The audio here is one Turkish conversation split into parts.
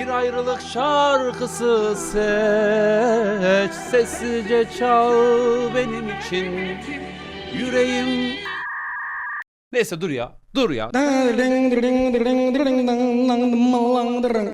Bir ayrılık şarkısı seç Sessizce çal benim için Yüreğim Neyse dur ya dur ya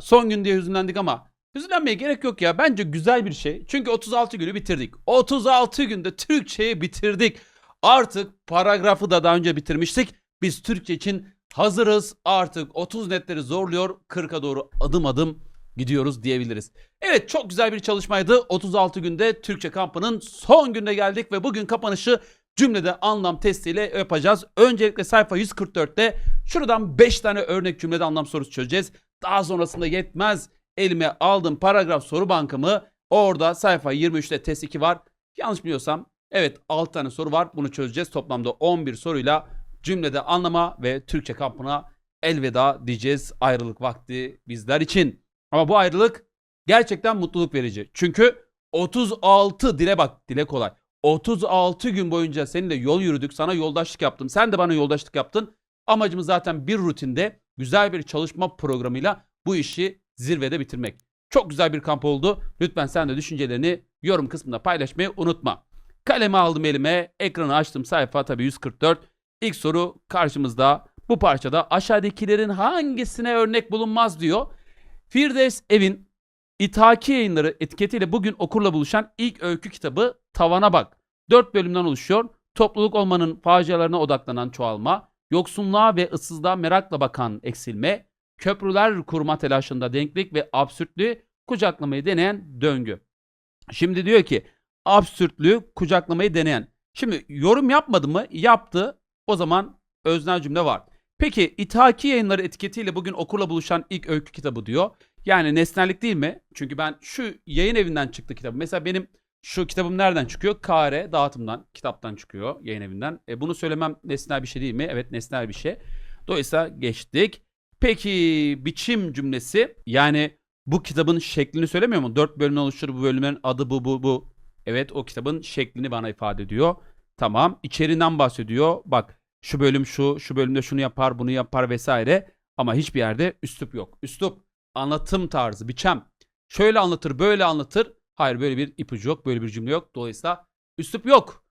Son gün diye hüzünlendik ama hüzünlenmeye gerek yok ya. Bence güzel bir şey. Çünkü 36 günü bitirdik. 36 günde Türkçeyi bitirdik. Artık paragrafı da daha önce bitirmiştik. Biz Türkçe için hazırız. Artık 30 netleri zorluyor. 40'a doğru adım adım gidiyoruz diyebiliriz. Evet çok güzel bir çalışmaydı. 36 günde Türkçe kampının son gününe geldik ve bugün kapanışı cümlede anlam testiyle yapacağız. Öncelikle sayfa 144'te şuradan 5 tane örnek cümlede anlam sorusu çözeceğiz. Daha sonrasında yetmez. Elime aldım paragraf soru bankamı. Orada sayfa 23'te test 2 var. Yanlış biliyorsam evet 6 tane soru var. Bunu çözeceğiz. Toplamda 11 soruyla cümlede anlama ve Türkçe kampına elveda diyeceğiz. Ayrılık vakti bizler için. Ama bu ayrılık gerçekten mutluluk verici. Çünkü 36 dile bak dile kolay. 36 gün boyunca seninle yol yürüdük. Sana yoldaşlık yaptım. Sen de bana yoldaşlık yaptın. Amacımız zaten bir rutinde güzel bir çalışma programıyla bu işi zirvede bitirmek. Çok güzel bir kamp oldu. Lütfen sen de düşüncelerini yorum kısmında paylaşmayı unutma. Kalemi aldım elime. Ekranı açtım. Sayfa tabii 144. İlk soru karşımızda. Bu parçada aşağıdakilerin hangisine örnek bulunmaz diyor. Firdevs Evin İthaki Yayınları etiketiyle bugün okurla buluşan ilk öykü kitabı Tavana Bak. 4 bölümden oluşuyor. Topluluk olmanın facialarına odaklanan çoğalma, yoksunluğa ve ıssızlığa merakla bakan eksilme, köprüler kurma telaşında denklik ve absürtlüğü kucaklamayı deneyen döngü. Şimdi diyor ki absürtlüğü kucaklamayı deneyen. Şimdi yorum yapmadı mı? Yaptı. O zaman öznel cümle var. Peki İthaki Yayınları etiketiyle bugün okurla buluşan ilk öykü kitabı diyor. Yani nesnellik değil mi? Çünkü ben şu yayın evinden çıktı kitabı. Mesela benim şu kitabım nereden çıkıyor? Kare dağıtımdan, kitaptan çıkıyor yayın evinden. E bunu söylemem nesnel bir şey değil mi? Evet nesnel bir şey. Dolayısıyla geçtik. Peki biçim cümlesi yani bu kitabın şeklini söylemiyor mu? Dört bölümden oluşur bu bölümlerin adı bu bu bu. Evet o kitabın şeklini bana ifade ediyor. Tamam içeriğinden bahsediyor. Bak şu bölüm şu, şu bölümde şunu yapar, bunu yapar vesaire. Ama hiçbir yerde üslup yok. Üslup, anlatım tarzı, biçem. Şöyle anlatır, böyle anlatır. Hayır böyle bir ipucu yok, böyle bir cümle yok. Dolayısıyla üslup yok.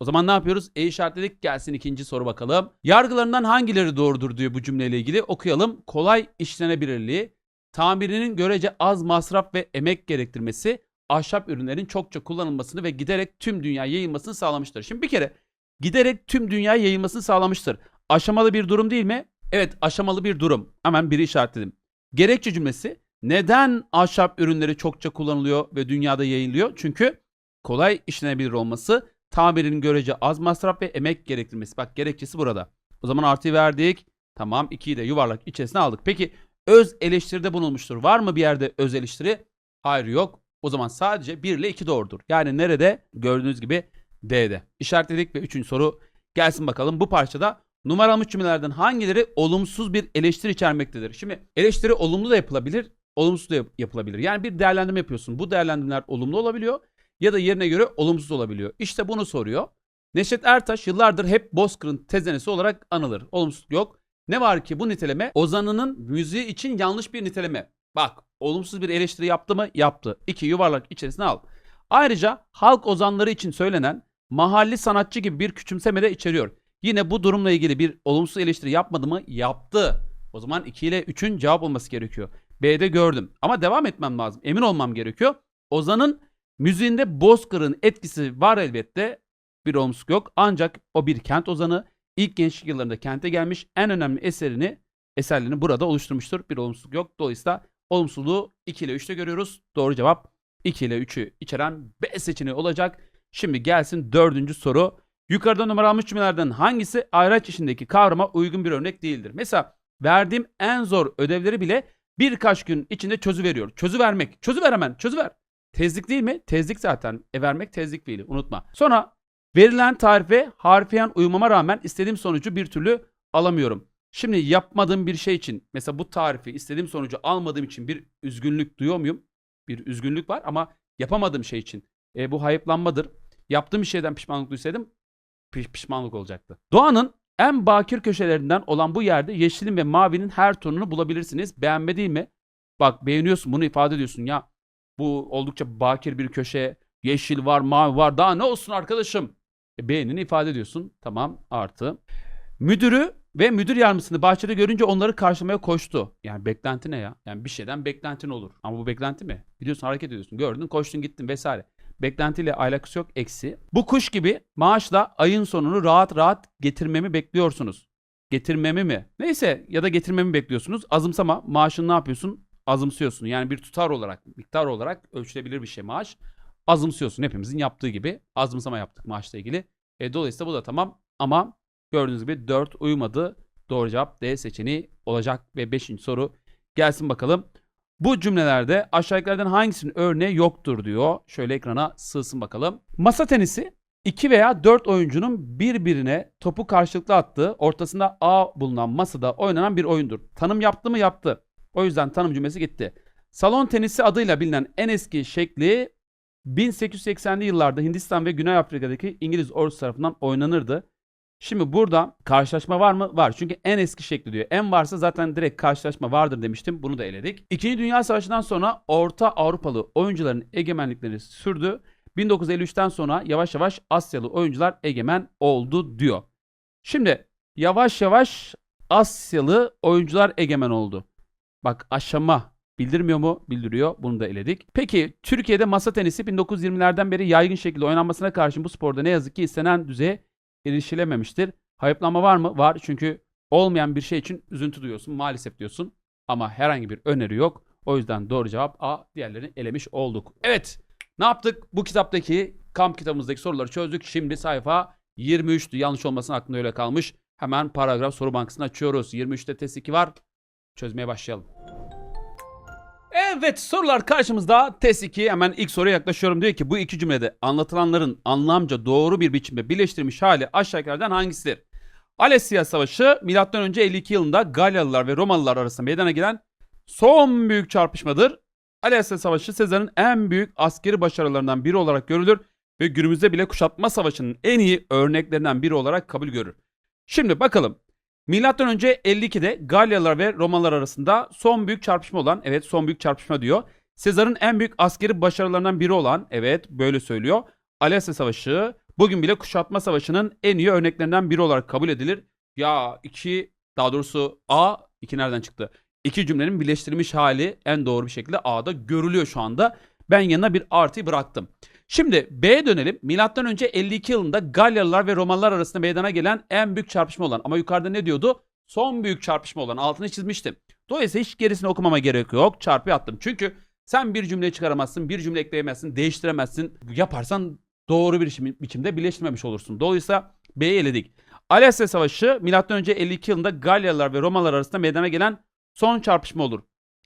O zaman ne yapıyoruz? E işaretledik. Gelsin ikinci soru bakalım. Yargılarından hangileri doğrudur diyor bu cümleyle ilgili. Okuyalım. Kolay işlenebilirliği, tamirinin görece az masraf ve emek gerektirmesi, ahşap ürünlerin çokça kullanılmasını ve giderek tüm dünya yayılmasını sağlamıştır. Şimdi bir kere giderek tüm dünya yayılmasını sağlamıştır. Aşamalı bir durum değil mi? Evet aşamalı bir durum. Hemen biri işaretledim. Gerekçe cümlesi neden ahşap ürünleri çokça kullanılıyor ve dünyada yayılıyor? Çünkü kolay işlenebilir olması, tamirinin görece az masraf ve emek gerektirmesi. Bak gerekçesi burada. O zaman artıyı verdik. Tamam 2'yi de yuvarlak içerisine aldık. Peki öz eleştiride bulunmuştur. Var mı bir yerde öz eleştiri? Hayır yok. O zaman sadece 1 ile 2 doğrudur. Yani nerede? Gördüğünüz gibi D'de. İşaretledik ve üçüncü soru gelsin bakalım. Bu parçada numaralanmış cümlelerden hangileri olumsuz bir eleştiri içermektedir? Şimdi eleştiri olumlu da yapılabilir, olumsuz da yap- yapılabilir. Yani bir değerlendirme yapıyorsun. Bu değerlendirmeler olumlu olabiliyor ya da yerine göre olumsuz olabiliyor. İşte bunu soruyor. Neşet Ertaş yıllardır hep Bozkır'ın tezenesi olarak anılır. Olumsuz yok. Ne var ki bu niteleme Ozan'ın müziği için yanlış bir niteleme. Bak olumsuz bir eleştiri yaptı mı? Yaptı. İki yuvarlak içerisine al. Ayrıca halk ozanları için söylenen mahalli sanatçı gibi bir küçümseme de içeriyor. Yine bu durumla ilgili bir olumsuz eleştiri yapmadı mı? Yaptı. O zaman 2 ile 3'ün cevap olması gerekiyor. B'de gördüm. Ama devam etmem lazım. Emin olmam gerekiyor. Ozan'ın müziğinde Bozkır'ın etkisi var elbette. Bir olumsuzluk yok. Ancak o bir kent ozanı. İlk gençlik yıllarında kente gelmiş. En önemli eserini, eserlerini burada oluşturmuştur. Bir olumsuzluk yok. Dolayısıyla olumsuzluğu 2 ile 3'te görüyoruz. Doğru cevap 2 ile 3'ü içeren B seçeneği olacak. Şimdi gelsin dördüncü soru. Yukarıda numaralanmış cümlelerden hangisi ayraç içindeki kavrama uygun bir örnek değildir? Mesela verdiğim en zor ödevleri bile birkaç gün içinde çözüveriyor. Çözü vermek. Çözü ver hemen. Çözü ver. Tezlik değil mi? Tezlik zaten. E vermek tezlik fiili. Unutma. Sonra verilen tarife harfiyen uymama rağmen istediğim sonucu bir türlü alamıyorum. Şimdi yapmadığım bir şey için mesela bu tarifi istediğim sonucu almadığım için bir üzgünlük duyuyor muyum? Bir üzgünlük var ama yapamadığım şey için. E, bu hayıflanmadır. Yaptığım bir şeyden pişmanlık duysaydım piş- pişmanlık olacaktı. Doğanın en bakir köşelerinden olan bu yerde yeşilin ve mavinin her tonunu bulabilirsiniz. Beğenme mi? Bak beğeniyorsun bunu ifade ediyorsun ya. Bu oldukça bakir bir köşe. Yeşil var, mavi var. Daha ne olsun arkadaşım? E, beğenini ifade ediyorsun. Tamam artı. Müdürü ve müdür yardımcısını bahçede görünce onları karşılamaya koştu. Yani beklenti ne ya? Yani bir şeyden beklentin olur. Ama bu beklenti mi? Biliyorsun hareket ediyorsun. Gördün, koştun, gittin vesaire. Beklentiyle alakası yok. Eksi. Bu kuş gibi maaşla ayın sonunu rahat rahat getirmemi bekliyorsunuz. Getirmemi mi? Neyse ya da getirmemi bekliyorsunuz. Azımsama. Maaşını ne yapıyorsun? Azımsıyorsun. Yani bir tutar olarak, miktar olarak ölçülebilir bir şey maaş. Azımsıyorsun. Hepimizin yaptığı gibi azımsama yaptık maaşla ilgili. E, dolayısıyla bu da tamam ama gördüğünüz gibi 4 uymadı. Doğru cevap D seçeneği olacak ve 5. soru gelsin bakalım. Bu cümlelerde aşağıdakilerden hangisinin örneği yoktur diyor. Şöyle ekrana sığsın bakalım. Masa tenisi 2 veya 4 oyuncunun birbirine topu karşılıklı attığı ortasında A bulunan masada oynanan bir oyundur. Tanım yaptı mı yaptı. O yüzden tanım cümlesi gitti. Salon tenisi adıyla bilinen en eski şekli 1880'li yıllarda Hindistan ve Güney Afrika'daki İngiliz ordusu tarafından oynanırdı. Şimdi burada karşılaşma var mı? Var. Çünkü en eski şekli diyor. En varsa zaten direkt karşılaşma vardır demiştim. Bunu da eledik. İkinci Dünya Savaşı'ndan sonra Orta Avrupalı oyuncuların egemenlikleri sürdü. 1953'ten sonra yavaş yavaş Asyalı oyuncular egemen oldu diyor. Şimdi yavaş yavaş Asyalı oyuncular egemen oldu. Bak aşama bildirmiyor mu? Bildiriyor. Bunu da eledik. Peki Türkiye'de masa tenisi 1920'lerden beri yaygın şekilde oynanmasına karşın bu sporda ne yazık ki istenen düzeye erişilememiştir. Hayıflanma var mı? Var. Çünkü olmayan bir şey için üzüntü duyuyorsun. Maalesef diyorsun. Ama herhangi bir öneri yok. O yüzden doğru cevap A. Diğerlerini elemiş olduk. Evet. Ne yaptık? Bu kitaptaki kamp kitabımızdaki soruları çözdük. Şimdi sayfa 23'tü. Yanlış olmasın aklımda öyle kalmış. Hemen paragraf soru bankasını açıyoruz. 23'te test 2 var. Çözmeye başlayalım. Evet sorular karşımızda. Test 2 hemen ilk soruya yaklaşıyorum. Diyor ki bu iki cümlede anlatılanların anlamca doğru bir biçimde birleştirilmiş hali aşağıdakilerden hangisidir? Alessia Savaşı M.Ö. 52 yılında Galyalılar ve Romalılar arasında meydana gelen son büyük çarpışmadır. Alessia Savaşı Sezar'ın en büyük askeri başarılarından biri olarak görülür ve günümüzde bile kuşatma savaşının en iyi örneklerinden biri olarak kabul görür. Şimdi bakalım Milattan önce 52'de Galyalılar ve Romalılar arasında son büyük çarpışma olan, evet son büyük çarpışma diyor. Sezar'ın en büyük askeri başarılarından biri olan, evet böyle söylüyor. Alesya Savaşı bugün bile kuşatma savaşının en iyi örneklerinden biri olarak kabul edilir. Ya iki, daha doğrusu A, iki nereden çıktı? İki cümlenin birleştirilmiş hali en doğru bir şekilde A'da görülüyor şu anda. Ben yanına bir artı bıraktım. Şimdi B'ye dönelim. Milattan önce 52 yılında Galyalılar ve Romalılar arasında meydana gelen en büyük çarpışma olan ama yukarıda ne diyordu? Son büyük çarpışma olan altını çizmiştim. Dolayısıyla hiç gerisini okumama gerek yok. Çarpı attım. Çünkü sen bir cümle çıkaramazsın, bir cümle ekleyemezsin, değiştiremezsin. Yaparsan doğru bir biçimde birleştirmemiş olursun. Dolayısıyla B'yi eledik. Alesya Savaşı önce 52 yılında Galyalılar ve Romalılar arasında meydana gelen son çarpışma olur.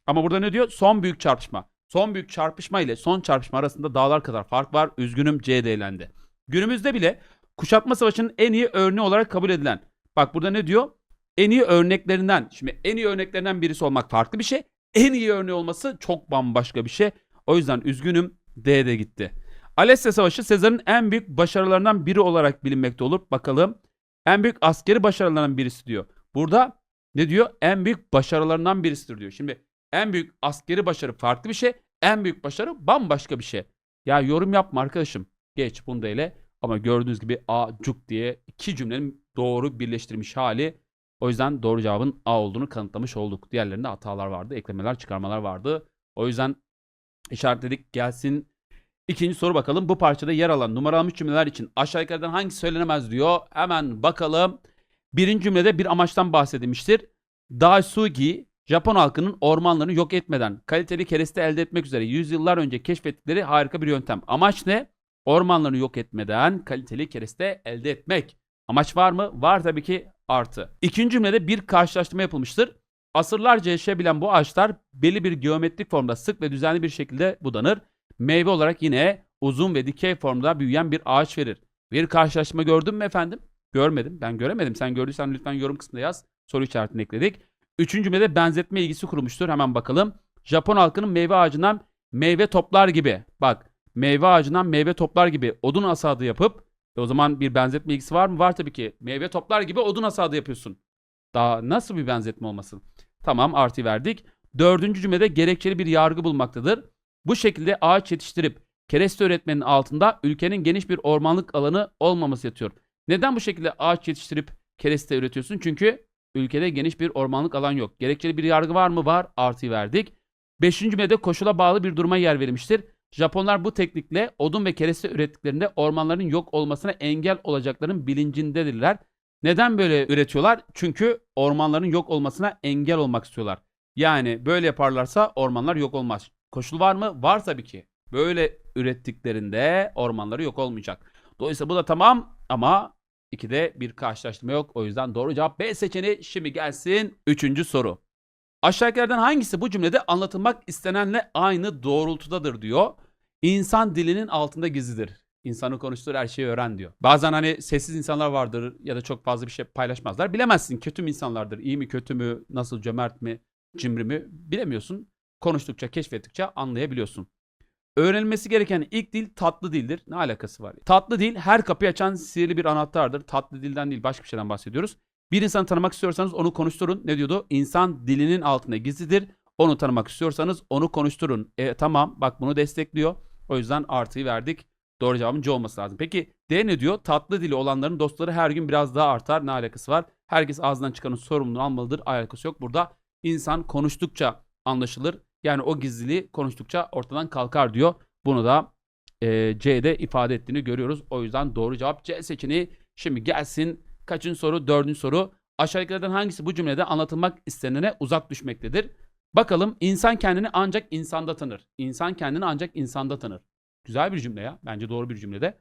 Ama burada ne diyor? Son büyük çarpışma. Son büyük çarpışma ile son çarpışma arasında dağlar kadar fark var. Üzgünüm C değerlendi. Günümüzde bile kuşatma savaşının en iyi örneği olarak kabul edilen. Bak burada ne diyor? En iyi örneklerinden. Şimdi en iyi örneklerinden birisi olmak farklı bir şey. En iyi örneği olması çok bambaşka bir şey. O yüzden üzgünüm D'de gitti. Alesya Savaşı Sezar'ın en büyük başarılarından biri olarak bilinmekte olur. Bakalım. En büyük askeri başarılarından birisi diyor. Burada ne diyor? En büyük başarılarından birisidir diyor. Şimdi en büyük askeri başarı farklı bir şey. En büyük başarı bambaşka bir şey. Ya yorum yapma arkadaşım. Geç bunu da ele. Ama gördüğünüz gibi A cuk diye iki cümlenin doğru birleştirilmiş hali. O yüzden doğru cevabın A olduğunu kanıtlamış olduk. Diğerlerinde hatalar vardı. Eklemeler, çıkarmalar vardı. O yüzden işaretledik. Gelsin. İkinci soru bakalım. Bu parçada yer alan numaralanmış cümleler için aşağıdakilerden hangisi söylenemez diyor. Hemen bakalım. Birinci cümlede bir amaçtan bahsedilmiştir. Daisugi Japon halkının ormanlarını yok etmeden kaliteli kereste elde etmek üzere yüzyıllar önce keşfettikleri harika bir yöntem. Amaç ne? Ormanlarını yok etmeden kaliteli kereste elde etmek. Amaç var mı? Var tabii ki artı. İkinci cümlede bir karşılaştırma yapılmıştır. Asırlarca yaşayabilen bu ağaçlar belli bir geometrik formda sık ve düzenli bir şekilde budanır. Meyve olarak yine uzun ve dikey formda büyüyen bir ağaç verir. Bir karşılaştırma gördün mü efendim? Görmedim. Ben göremedim. Sen gördüysen lütfen yorum kısmında yaz. Soru işaretini ekledik. Üçüncü cümlede benzetme ilgisi kurulmuştur. Hemen bakalım. Japon halkının meyve ağacından meyve toplar gibi. Bak meyve ağacından meyve toplar gibi odun hasadı yapıp e o zaman bir benzetme ilgisi var mı? Var tabii ki. Meyve toplar gibi odun hasadı yapıyorsun. Daha nasıl bir benzetme olmasın? Tamam artı verdik. Dördüncü cümlede gerekçeli bir yargı bulmaktadır. Bu şekilde ağaç yetiştirip kereste üretmenin altında ülkenin geniş bir ormanlık alanı olmaması yatıyor. Neden bu şekilde ağaç yetiştirip kereste üretiyorsun? Çünkü ülkede geniş bir ormanlık alan yok. Gerekçeli bir yargı var mı? Var. Artıyı verdik. Beşinci cümlede koşula bağlı bir duruma yer verilmiştir. Japonlar bu teknikle odun ve kereste ürettiklerinde ormanların yok olmasına engel olacakların bilincindedirler. Neden böyle üretiyorlar? Çünkü ormanların yok olmasına engel olmak istiyorlar. Yani böyle yaparlarsa ormanlar yok olmaz. Koşul var mı? Var tabii ki. Böyle ürettiklerinde ormanları yok olmayacak. Dolayısıyla bu da tamam ama ikide bir karşılaştırma yok. O yüzden doğru cevap B seçeneği. Şimdi gelsin üçüncü soru. Aşağıdakilerden hangisi bu cümlede anlatılmak istenenle aynı doğrultudadır diyor. İnsan dilinin altında gizlidir. İnsanı konuştur her şeyi öğren diyor. Bazen hani sessiz insanlar vardır ya da çok fazla bir şey paylaşmazlar. Bilemezsin kötü mü insanlardır, iyi mi kötü mü, nasıl cömert mi, cimri mi bilemiyorsun. Konuştukça, keşfettikçe anlayabiliyorsun. Öğrenilmesi gereken ilk dil tatlı dildir. Ne alakası var? Tatlı dil her kapıyı açan sihirli bir anahtardır. Tatlı dilden değil başka bir şeyden bahsediyoruz. Bir insanı tanımak istiyorsanız onu konuşturun. Ne diyordu? İnsan dilinin altında gizlidir. Onu tanımak istiyorsanız onu konuşturun. E, tamam bak bunu destekliyor. O yüzden artıyı verdik. Doğru cevabın C olması lazım. Peki D ne diyor? Tatlı dili olanların dostları her gün biraz daha artar. Ne alakası var? Herkes ağzından çıkanın sorumluluğunu almalıdır. Alakası yok. Burada insan konuştukça anlaşılır. Yani o gizliliği konuştukça ortadan kalkar diyor. Bunu da e, C'de ifade ettiğini görüyoruz. O yüzden doğru cevap C seçeneği. Şimdi gelsin kaçıncı soru? Dördüncü soru. Aşağıdakilerden hangisi bu cümlede anlatılmak istenene uzak düşmektedir? Bakalım insan kendini ancak insanda tanır. İnsan kendini ancak insanda tanır. Güzel bir cümle ya. Bence doğru bir cümlede.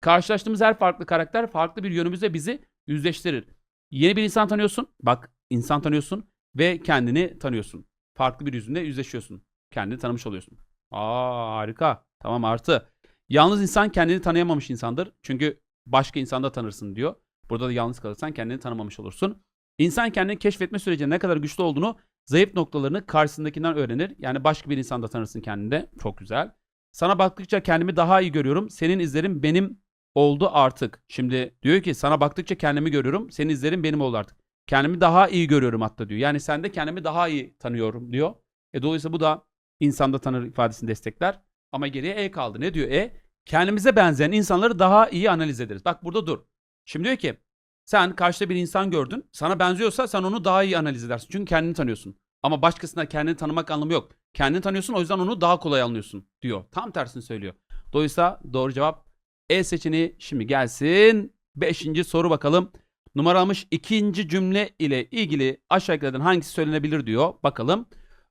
Karşılaştığımız her farklı karakter farklı bir yönümüzle bizi yüzleştirir. Yeni bir insan tanıyorsun. Bak insan tanıyorsun ve kendini tanıyorsun. Farklı bir yüzünde yüzleşiyorsun. Kendini tanımış oluyorsun. Aa harika. Tamam artı. Yalnız insan kendini tanıyamamış insandır. Çünkü başka insanda tanırsın diyor. Burada da yalnız kalırsan kendini tanımamış olursun. İnsan kendini keşfetme sürecinde ne kadar güçlü olduğunu, zayıf noktalarını karşısındakinden öğrenir. Yani başka bir insanda tanırsın kendinde. Çok güzel. Sana baktıkça kendimi daha iyi görüyorum. Senin izlerin benim oldu artık. Şimdi diyor ki sana baktıkça kendimi görüyorum. Senin izlerin benim oldu artık. Kendimi daha iyi görüyorum hatta diyor. Yani sende kendimi daha iyi tanıyorum diyor. E dolayısıyla bu da insanda tanır ifadesini destekler. Ama geriye E kaldı. Ne diyor E? Kendimize benzeyen insanları daha iyi analiz ederiz. Bak burada dur. Şimdi diyor ki sen karşıda bir insan gördün. Sana benziyorsa sen onu daha iyi analiz edersin. Çünkü kendini tanıyorsun. Ama başkasına kendini tanımak anlamı yok. Kendini tanıyorsun o yüzden onu daha kolay anlıyorsun diyor. Tam tersini söylüyor. Dolayısıyla doğru cevap E seçeneği şimdi gelsin. Beşinci soru bakalım. Numaralanmış ikinci cümle ile ilgili aşağıdakilerden hangisi söylenebilir diyor. Bakalım.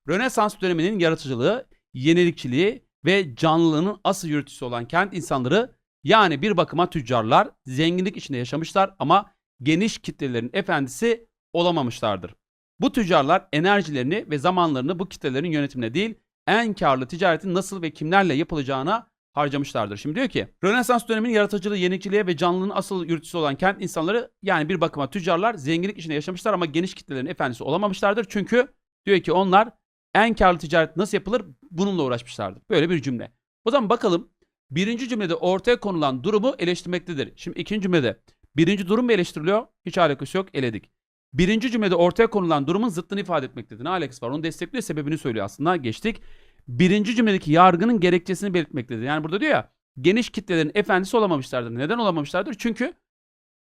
Rönesans döneminin yaratıcılığı, yenilikçiliği ve canlılığının asıl yürütücüsü olan kent insanları yani bir bakıma tüccarlar zenginlik içinde yaşamışlar ama geniş kitlelerin efendisi olamamışlardır. Bu tüccarlar enerjilerini ve zamanlarını bu kitlelerin yönetimine değil, en karlı ticaretin nasıl ve kimlerle yapılacağına harcamışlardır. Şimdi diyor ki Rönesans döneminin yaratıcılığı, yenilikçiliğe ve canlılığın asıl yürütücüsü olan kent insanları yani bir bakıma tüccarlar zenginlik içinde yaşamışlar ama geniş kitlelerin efendisi olamamışlardır. Çünkü diyor ki onlar en karlı ticaret nasıl yapılır bununla uğraşmışlardır. Böyle bir cümle. O zaman bakalım birinci cümlede ortaya konulan durumu eleştirmektedir. Şimdi ikinci cümlede birinci durum mu eleştiriliyor? Hiç alakası yok eledik. Birinci cümlede ortaya konulan durumun zıttını ifade etmektedir. Ne alakası var? Onu destekliyor sebebini söylüyor aslında. Geçtik. Birinci cümledeki yargının gerekçesini belirtmektedir. Yani burada diyor ya geniş kitlelerin efendisi olamamışlardır. Neden olamamışlardır? Çünkü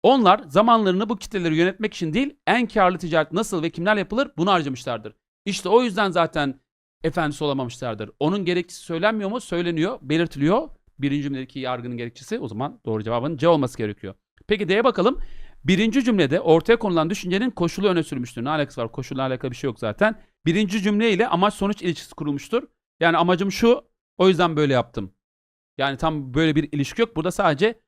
onlar zamanlarını bu kitleleri yönetmek için değil en karlı ticaret nasıl ve kimler yapılır bunu harcamışlardır. İşte o yüzden zaten efendisi olamamışlardır. Onun gerekçesi söylenmiyor mu? Söyleniyor, belirtiliyor. Birinci cümledeki yargının gerekçesi o zaman doğru cevabın C olması gerekiyor. Peki D'ye bakalım. Birinci cümlede ortaya konulan düşüncenin koşulu öne sürmüştür. Ne alakası var? Koşulla alakalı bir şey yok zaten. Birinci cümle ile amaç sonuç ilişkisi kurulmuştur. Yani amacım şu, o yüzden böyle yaptım. Yani tam böyle bir ilişki yok. Burada sadece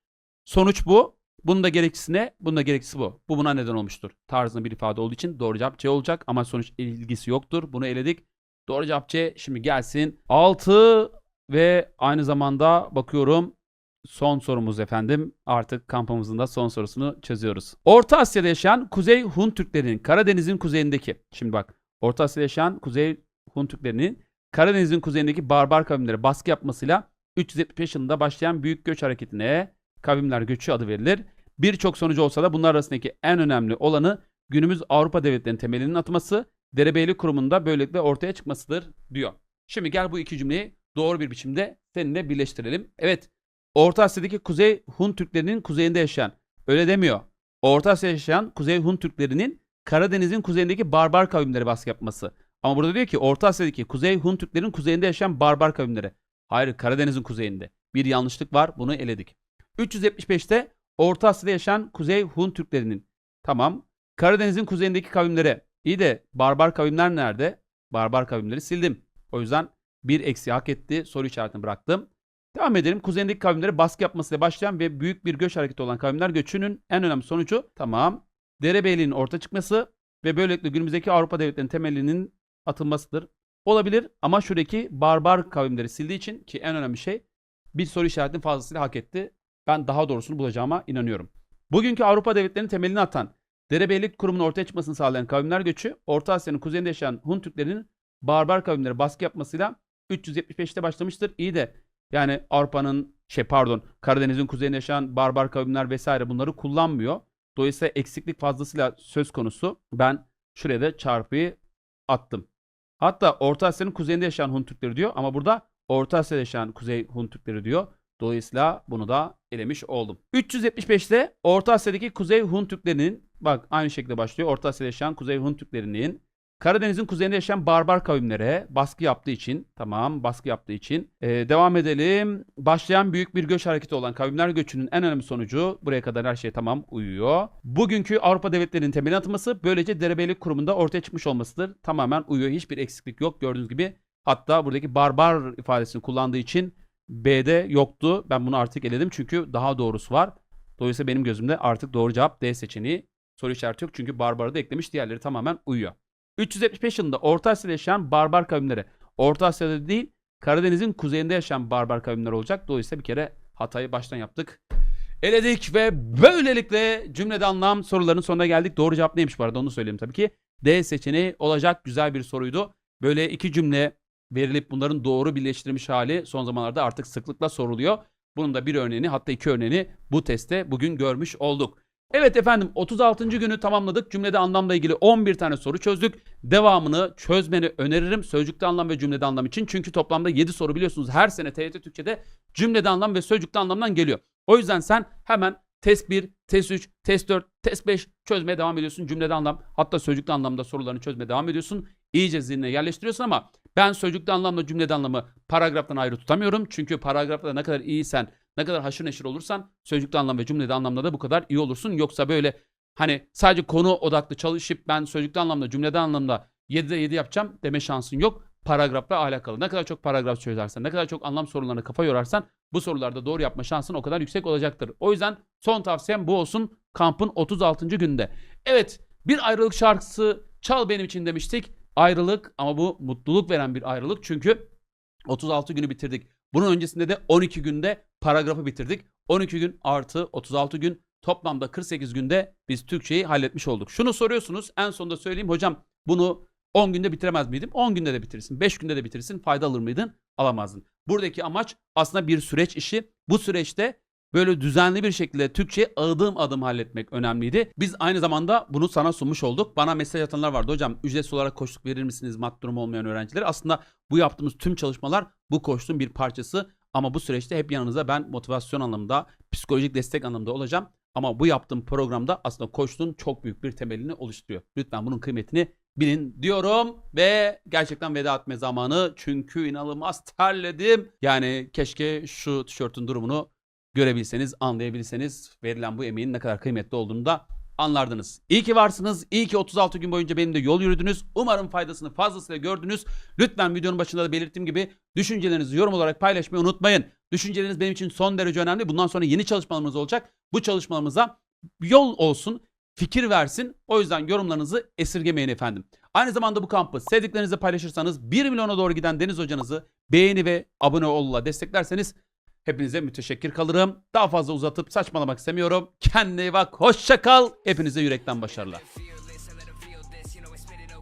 sonuç bu. Bunun da gerekçesi ne? Bunun da gerekçesi bu. Bu buna neden olmuştur. Tarzında bir ifade olduğu için doğru cevap C olacak. Amaç sonuç ilgisi yoktur. Bunu eledik. Doğru cevap C. Şimdi gelsin. 6 ve aynı zamanda bakıyorum son sorumuz efendim. Artık kampımızın da son sorusunu çözüyoruz. Orta Asya'da yaşayan Kuzey Hun Türklerinin Karadeniz'in kuzeyindeki. Şimdi bak Orta Asya'da yaşayan Kuzey Hun Türklerinin Karadeniz'in kuzeyindeki barbar kavimlere baskı yapmasıyla 375 yılında başlayan büyük göç hareketine kavimler göçü adı verilir. Birçok sonucu olsa da bunlar arasındaki en önemli olanı günümüz Avrupa devletlerinin temelinin atması, derebeylik kurumunda böylelikle ortaya çıkmasıdır diyor. Şimdi gel bu iki cümleyi doğru bir biçimde seninle birleştirelim. Evet Orta Asya'daki Kuzey Hun Türklerinin kuzeyinde yaşayan öyle demiyor. Orta Asya'da yaşayan Kuzey Hun Türklerinin Karadeniz'in kuzeyindeki barbar kavimlere baskı yapması. Ama burada diyor ki Orta Asya'daki Kuzey Hun Türklerin kuzeyinde yaşayan barbar kavimlere. Hayır Karadeniz'in kuzeyinde. Bir yanlışlık var bunu eledik. 375'te Orta Asya'da yaşayan Kuzey Hun Türklerinin. Tamam. Karadeniz'in kuzeyindeki kavimlere. İyi de barbar kavimler nerede? Barbar kavimleri sildim. O yüzden bir eksi hak etti. Soru işaretini bıraktım. Devam edelim. Kuzeyindeki kavimlere baskı yapmasıyla başlayan ve büyük bir göç hareketi olan kavimler göçünün en önemli sonucu tamam. Derebeyliğin orta çıkması ve böylelikle günümüzdeki Avrupa devletlerinin temelinin atılmasıdır. Olabilir ama şuradaki barbar kavimleri sildiği için ki en önemli şey bir soru işaretini fazlasıyla hak etti. Ben daha doğrusunu bulacağıma inanıyorum. Bugünkü Avrupa devletlerinin temelini atan, derebeylik kurumunun ortaya çıkmasını sağlayan kavimler göçü, Orta Asya'nın kuzeyinde yaşayan Hun Türklerinin barbar kavimlere baskı yapmasıyla 375'te başlamıştır. İyi de yani Avrupa'nın şey pardon Karadeniz'in kuzeyinde yaşayan barbar kavimler vesaire bunları kullanmıyor. Dolayısıyla eksiklik fazlasıyla söz konusu. Ben şuraya da çarpıyı attım. Hatta Orta Asya'nın kuzeyinde yaşayan Hun Türkleri diyor ama burada Orta Asya'da yaşayan Kuzey Hun Türkleri diyor. Dolayısıyla bunu da elemiş oldum. 375'te Orta Asya'daki Kuzey Hun Türklerinin bak aynı şekilde başlıyor. Orta Asya'da yaşayan Kuzey Hun Türklerinin Karadeniz'in kuzeyinde yaşayan barbar kavimlere baskı yaptığı için tamam baskı yaptığı için Ee, devam edelim. Başlayan büyük bir göç hareketi olan kavimler göçünün en önemli sonucu buraya kadar her şey tamam uyuyor. Bugünkü Avrupa devletlerinin temeli atılması böylece derebeylik kurumunda ortaya çıkmış olmasıdır. Tamamen uyuyor. Hiçbir eksiklik yok gördüğünüz gibi. Hatta buradaki barbar ifadesini kullandığı için B'de yoktu. Ben bunu artık eledim çünkü daha doğrusu var. Dolayısıyla benim gözümde artık doğru cevap D seçeneği. Soru işareti yok çünkü barbarı da eklemiş. Diğerleri tamamen uyuyor. 375 yılında Orta Asya'da yaşayan barbar kavimlere. Orta Asya'da değil Karadeniz'in kuzeyinde yaşayan barbar kavimler olacak. Dolayısıyla bir kere hatayı baştan yaptık. Eledik ve böylelikle cümlede anlam soruların sonuna geldik. Doğru cevap neymiş bu arada onu söyleyeyim tabii ki. D seçeneği olacak güzel bir soruydu. Böyle iki cümle verilip bunların doğru birleştirilmiş hali son zamanlarda artık sıklıkla soruluyor. Bunun da bir örneğini hatta iki örneğini bu testte bugün görmüş olduk. Evet efendim 36. günü tamamladık. Cümlede anlamla ilgili 11 tane soru çözdük. Devamını çözmeni öneririm sözcükte anlam ve cümlede anlam için. Çünkü toplamda 7 soru biliyorsunuz her sene TYT Türkçe'de cümlede anlam ve sözcükte anlamdan geliyor. O yüzden sen hemen test 1, test 3, test 4, test 5 çözmeye devam ediyorsun. Cümlede anlam hatta sözcükte anlamda sorularını çözmeye devam ediyorsun. İyice zihnine yerleştiriyorsun ama ben sözcükte anlamla cümlede anlamı paragraftan ayrı tutamıyorum. Çünkü paragrafta ne kadar iyisen, ne kadar haşır neşir olursan sözcükte anlam ve cümlede anlamda da bu kadar iyi olursun. Yoksa böyle hani sadece konu odaklı çalışıp ben sözcükte anlamda, cümlede anlamda 7'de 7 yapacağım deme şansın yok. Paragrafla alakalı. Ne kadar çok paragraf çözersen, ne kadar çok anlam sorularına kafa yorarsan bu sorularda doğru yapma şansın o kadar yüksek olacaktır. O yüzden son tavsiyem bu olsun kampın 36. günde. Evet bir ayrılık şarkısı çal benim için demiştik. Ayrılık ama bu mutluluk veren bir ayrılık. Çünkü 36 günü bitirdik. Bunun öncesinde de 12 günde paragrafı bitirdik. 12 gün artı 36 gün toplamda 48 günde biz Türkçeyi halletmiş olduk. Şunu soruyorsunuz en sonunda söyleyeyim hocam bunu 10 günde bitiremez miydim? 10 günde de bitirirsin. 5 günde de bitirirsin. Fayda alır mıydın? Alamazdın. Buradaki amaç aslında bir süreç işi. Bu süreçte böyle düzenli bir şekilde Türkçeyi adım adım halletmek önemliydi. Biz aynı zamanda bunu sana sunmuş olduk. Bana mesaj atanlar vardı. Hocam ücretsiz olarak koçluk verir misiniz maddi durum olmayan öğrencilere? Aslında bu yaptığımız tüm çalışmalar bu koçluğun bir parçası. Ama bu süreçte hep yanınızda ben motivasyon anlamında, psikolojik destek anlamında olacağım. Ama bu yaptığım programda aslında koçluğun çok büyük bir temelini oluşturuyor. Lütfen bunun kıymetini bilin diyorum ve gerçekten veda etme zamanı. Çünkü inanılmaz terledim. Yani keşke şu tişörtün durumunu görebilseniz, anlayabilseniz verilen bu emeğin ne kadar kıymetli olduğunu da anlardınız. İyi ki varsınız. İyi ki 36 gün boyunca benimle yol yürüdünüz. Umarım faydasını fazlasıyla gördünüz. Lütfen videonun başında da belirttiğim gibi düşüncelerinizi yorum olarak paylaşmayı unutmayın. Düşünceleriniz benim için son derece önemli. Bundan sonra yeni çalışmalarımız olacak. Bu çalışmalarımıza yol olsun, fikir versin. O yüzden yorumlarınızı esirgemeyin efendim. Aynı zamanda bu kampı sevdiklerinizle paylaşırsanız 1 milyona doğru giden Deniz hocanızı beğeni ve abone olla desteklerseniz Hepinize müteşekkir kalırım. Daha fazla uzatıp saçmalamak istemiyorum. Kendine iyi bak. Hoşça kal. Hepinize yürekten başarılar.